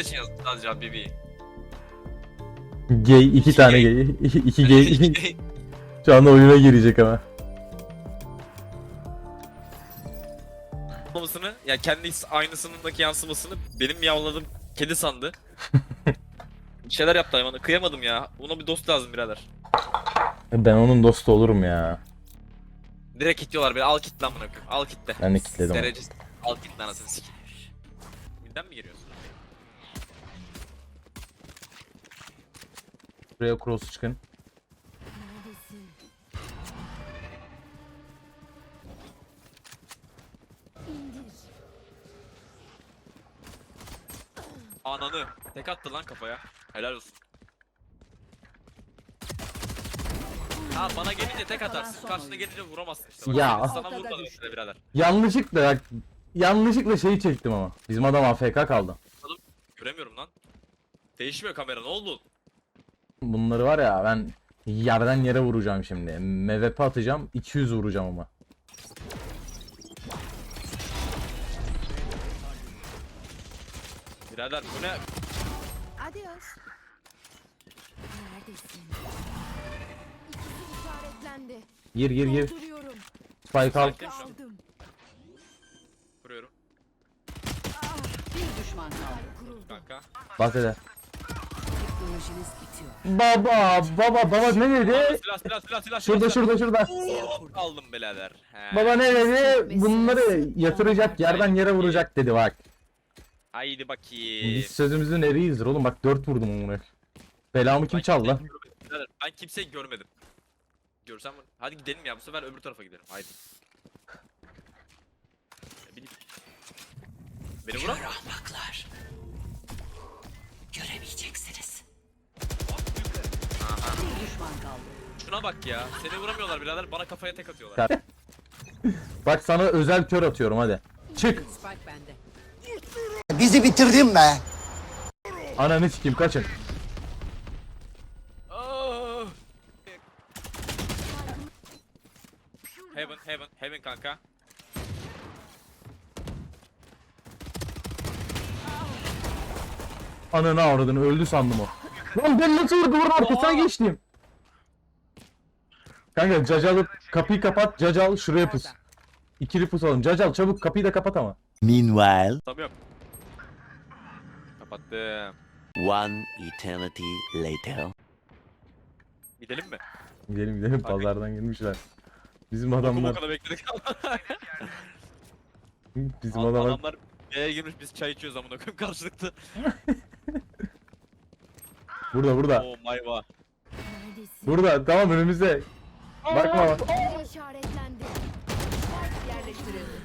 için yazdım sadece abi bebeği. Gay iki tane gay. iki gay. Şu anda oyuna girecek ama. Yansımasını ya kendi aynısındaki yansımasını benim yavladığım kedi sandı. bir şeyler yaptı hayvana kıyamadım ya. Buna bir dost lazım birader. Ben onun dostu olurum ya. Direkt kilitliyorlar beni al kitle amına koyayım. Al kitle. Ben de kilitledim onu. Derece al kitle anasını sikeyim. Birden mi giriyorsun? Buraya cross çıkın. Ananı. Tek attı lan kafaya. Helal olsun. Ha bana gelince tek atarsın. Karşına gelince vuramazsın işte. Ya. Sana vurmadım işte birader. Yanlışlıkla bak. Yanlışlıkla şeyi çektim ama. Bizim adam AFK kaldı. Göremiyorum lan. Değişmiyor kamera ne oldu? Bunları var ya ben yerden yere vuracağım şimdi. MVP atacağım 200 vuracağım ama. Birader bu ne? Adios. Neredesin? İkisi işaretlendi. Gir gir gir. Dolduruyorum. Spike al. Sakin şu an. Aldım. Vuruyorum. Bir düşman kaldı. Kanka. Bak hele. Teknolojiniz bitiyor. Baba baba baba ne dedi? silah silah silah silah. Şurada şurada şurada. Aldım birader. He. Baba ne dedi? Bunları yatıracak yerden yere vuracak dedi bak. Haydi bakayım. Biz sözümüzün eriyizdir oğlum bak 4 vurdum onu. Belamı kim Ben çaldı lan? kimseyi görmedim birader. Ben kimseyi görmedim. Görsem hadi gidelim ya bu sefer öbür tarafa gidelim. Haydi. Ne bileyim. Beni vuran mı? Şuna bak ya. Seni vuramıyorlar birader. Bana kafaya tek atıyorlar. Bak sana özel kör atıyorum hadi. Çık. Spike bende. Bizi bitirdin be. Ananı sikeyim kaçın. Oh. Heaven, heaven, heaven kanka. Ananı avradını öldü sandım o. Lan ben nasıl vurdu vurdu arkasına geçtim. Kanka Cacal kapıyı kapat Cacal şuraya pus. İkili pusalım. Cacal çabuk kapıyı da kapat ama. Meanwhile, Tamam. Kapattım. one eternity later. Gidelim mi? Gidelim gidelim pazardan gelmişler. Bizim Adamlar. adamlar kadar bekledik. bizim adamlar Adamlar B'ye girmiş biz çay içiyoruz amına koyayım karşılıklı. burada burada. Oh god. Neredesin? Burada tamam önümüzde. Bakma bak. Biri işaretlendi. Yerleştirildi.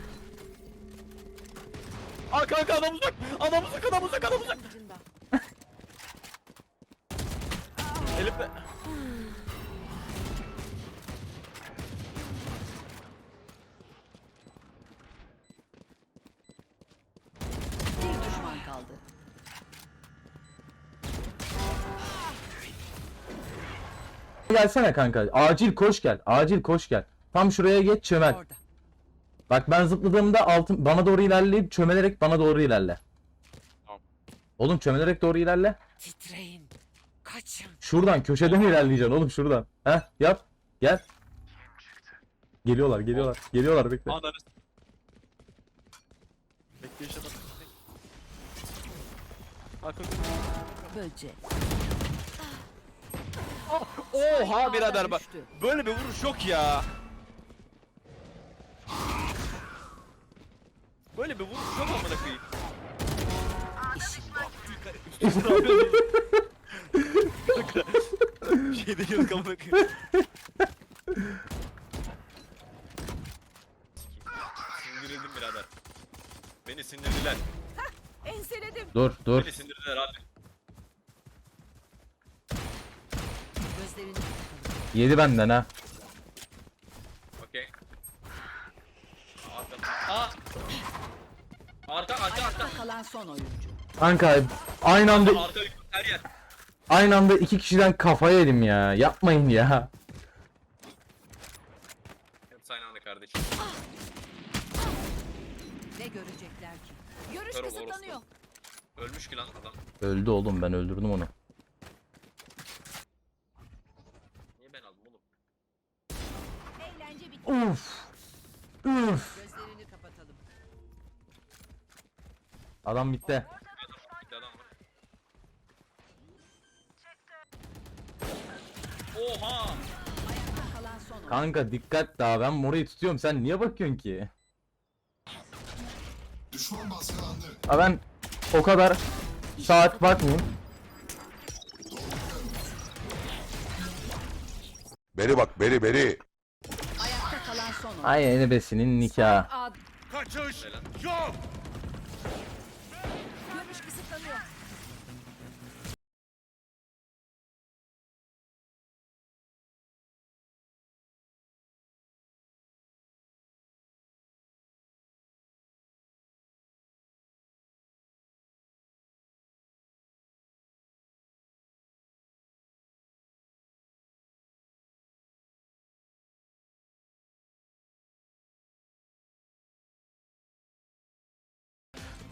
Aa kanka adam uzak. Adam uzak adam uzak adam uzak. Ucunda. Elimde. Gelsene kanka. Acil koş gel. Acil koş gel. Tam şuraya geç çömel. Orada. Bak ben zıpladığımda altın bana doğru ilerleyip çömelerek bana doğru ilerle. Tamam. Oğlum çömelerek doğru ilerle. Titreyin. Kaçın. Şuradan köşeden ilerleyeceksin oğlum şuradan. Heh yap. Gel. Geliyorlar geliyorlar. Geliyorlar bekle. Ananı. Bekle işte bak. Böcek. Oha birader bak. Böyle bir vuruş yok ya. Böyle bir vuruş yok amına koyayım. Şey deniyorduk amına koyayım. Sindirildim birader. Beni sindirdiler. Enseledim. Dur dur. Beni sindirdiler abi. Gözlerini kapatalım. Yedi benden ha. Okey. Arka. Aa! Arka arka arka. Ayakta kalan son oyuncu. Kanka aynı anda Arka yukarı her yer. aynı anda iki kişiden kafaya yedim ya. Yapmayın ya. Hepsi aynı anda kardeşim. Ne görecekler ki? Görüş Kör ol, kısıtlanıyor. Ölmüş ki lan adam. Öldü oğlum ben öldürdüm onu. Niye ben aldım oğlum? Eğlence bitti. Uf. Gözlerini kapatalım. Adam bitti. Bir adam var. Oha! Ayakta kalan son oyuncu. Kanka dikkat daha ben morayı tutuyorum sen niye bakıyorsun ki? Ha ben o kadar saat bakmayayım. Beri bak beri beri. Ayakta kalan son oyuncu. Ay enebesinin nikahı. Aa, Helal.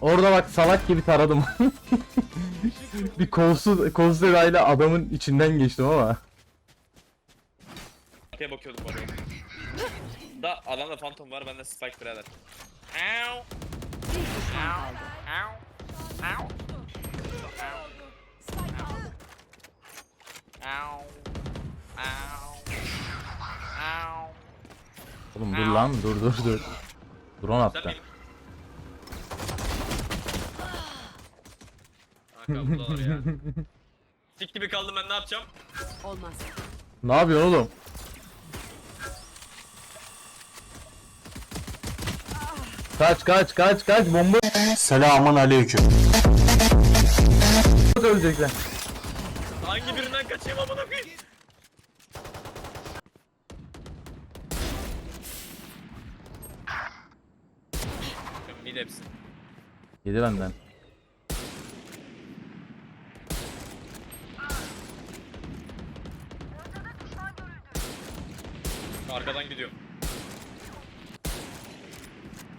Orada bak salak gibi taradım. bir kolsuz kolsuz ile adamın içinden geçtim ama. Arkaya bakıyordum arada. Da adamda phantom var bende spike birader. Ow! bir düşman kaldı. Ow! Ow! Spike aldı. Ow! Ow! Ow! Oğlum dur lan dur dur dur. Drone attı. Kanka buradalar ya. Sik gibi kaldım ben ne yapacağım? Olmaz. Ne yapıyorsun oğlum? Kaç kaç kaç kaç bomba Selamun aleyküm. ölecekler. Hangi birinden kaçayım amına koyayım? Mid hepsi. Yedi benden. Arkadan gidiyor.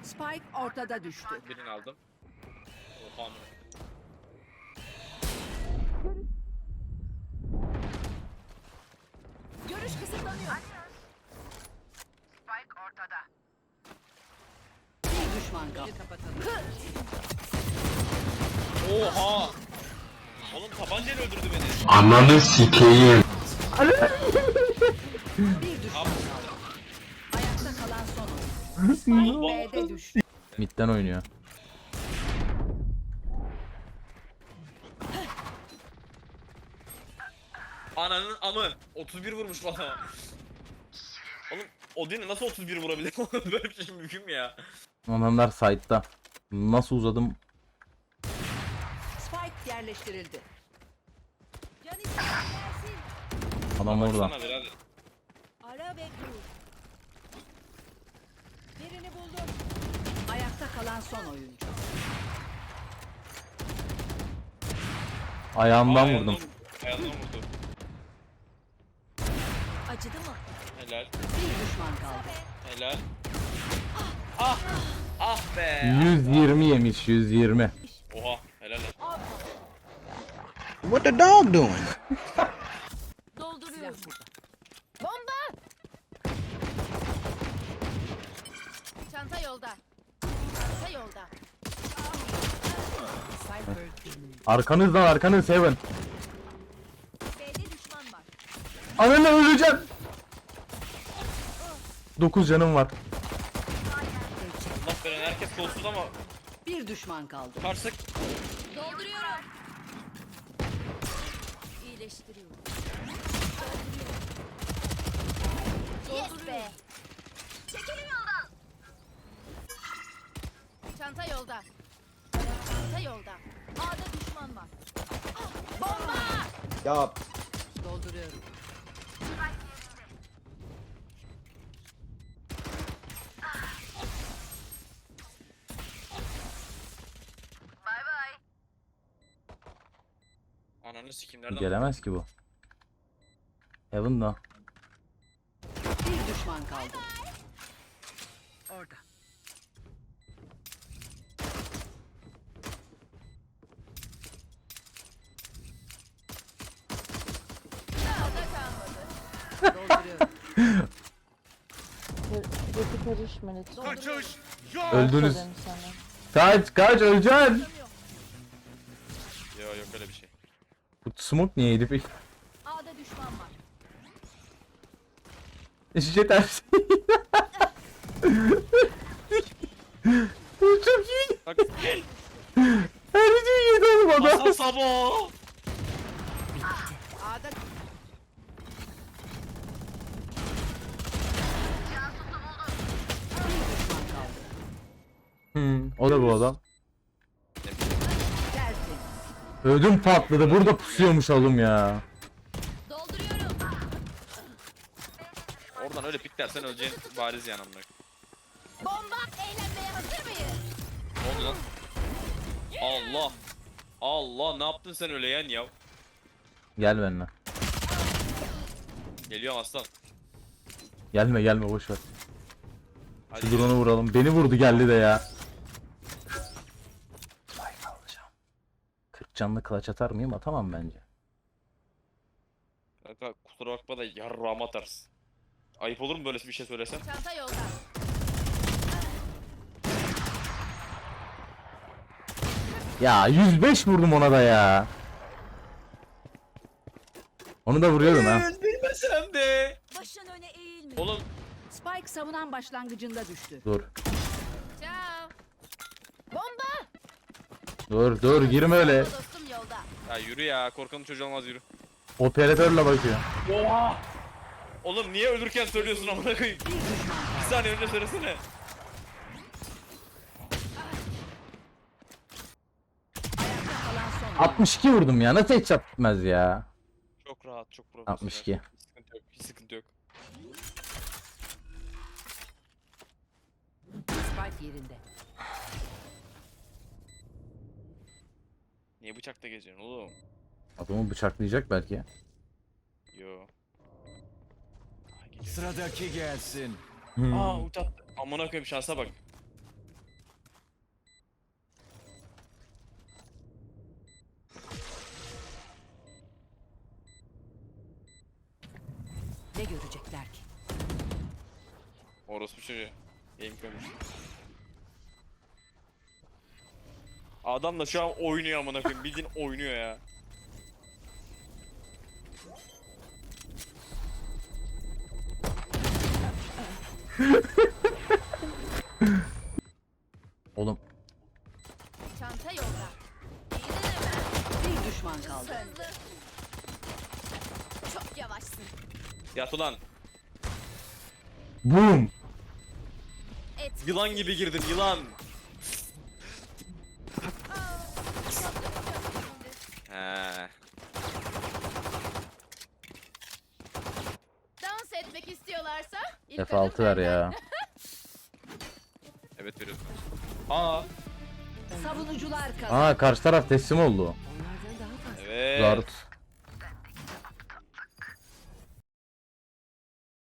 Spike ortada düştü. Birini aldım. Oha amına. Görüş kısıtlanıyor. Bir düşman kaldı. Kapatalım. Oha! Oğlum tabancayla öldürdü beni. Ananı sikeyim. Bir düşman. Ayakta kalan son oyuncu. Oğlum B'de düştü. Midden oynuyor. Ananın amı. 31 vurmuş bana. Oğlum Odin'e nasıl 31 vurabilir? Böyle bir şey mümkün mü ya? Adamlar site'da. Nasıl uzadım? Spike yerleştirildi. Can isteyen gelsin. Adam orada. Birader. Ara ve dur. Birini buldum. Ayakta kalan son oyuncu. Ayağımdan Aa, vurdum. Ayağından vurdu. Acıdı mı? Helal. Bir düşman kaldı. Helal. Ah! Ah be! 120 yemiş 120. Oha helal lan. What the dog doing? Dolduruyorum. Bomba! Çanta yolda. Çanta yolda. Arkanızdan arkanız Heaven. B'de düşman var. Ananı öleceğim. 9 canım var. Allah veren herkes kolsuz ama bir düşman kaldı. karşık Dolduruyorum. İyileştiriyorum. Ya Dolduruyorum. Ananı sikeyim nereden? Gelemez ki bu. Heaven'da. Bir düşman kaldı. Orada. Öldünüz. Dedim sana. Kaç kaç öleceksin. Yo yok öyle bir şey. Bu smoke niye yedi peki? A'da düşman var. Şişe ters. Çok iyi. Bak Her şeyi yedi oğlum adam. Hasan Sabo. A'da bir düşman kaldı. Hmm, o da bu adam. Ödüm patladı. Burada pusuyormuş oğlum ya. Dolduruyorum. Oradan öyle piklersen öleceğin bariz yani amına. Bomba eğlenmeye hazır mıyız? Ne oldu lan? Allah. Allah ne yaptın sen öyle yani ya? Gel benimle. Geliyorum aslan. Gelme gelme boş ver. Hadi. Şu drone'u vuralım. Beni vurdu geldi de ya. Canlı clutch atar mıyım? Atamam bence. Kanka kusura bakma da yarrağıma atarsın. Ayıp olur mu böylesi bir şey söylesem? Çanta yolda. Ya 105 vurdum ona da ya. Onu da vuruyordum ha. Bilmesem de. Başın öne eğilme. Oğlum Spike savunan başlangıcında düştü. Dur. Dur dur girme öyle. Dostum yolda. ya yürü ya korkanın çocuğu olmaz yürü. Operatörle bakıyor. Oha! Oğlum niye ölürken söylüyorsun amına koyayım? Bir saniye önce söylesene. Ayakta kalan son. 62 vurdum ya. Nasıl headshot gitmez ya? Çok rahat, çok profesyonel. 62. Hiç sıkıntı yok, hiç sıkıntı yok. Spike yerinde. Niye bıçakta geziyorsun oğlum? Adamı bıçaklayacak belki. Yo. Sıradaki gelsin. Hmm. Aa ult attı. Amına koyayım şansa bak. Ne görecekler ki? Orospu çocuğu. Game koymuş. Adam da şu an oynuyor amına koyayım. Bildiğin oynuyor ya. Oğlum Çanta yolda. İyi Bir düşman kaldı. Hızlı. Çok yavaşsın. Yat ulan. boom. Et. Yılan gibi girdin yılan. F6 ver ya. Evet veriyorsun. Aa. Savunucular kazandı. Aa karşı taraf teslim oldu. Onlardan daha fazla. Evet. Zart.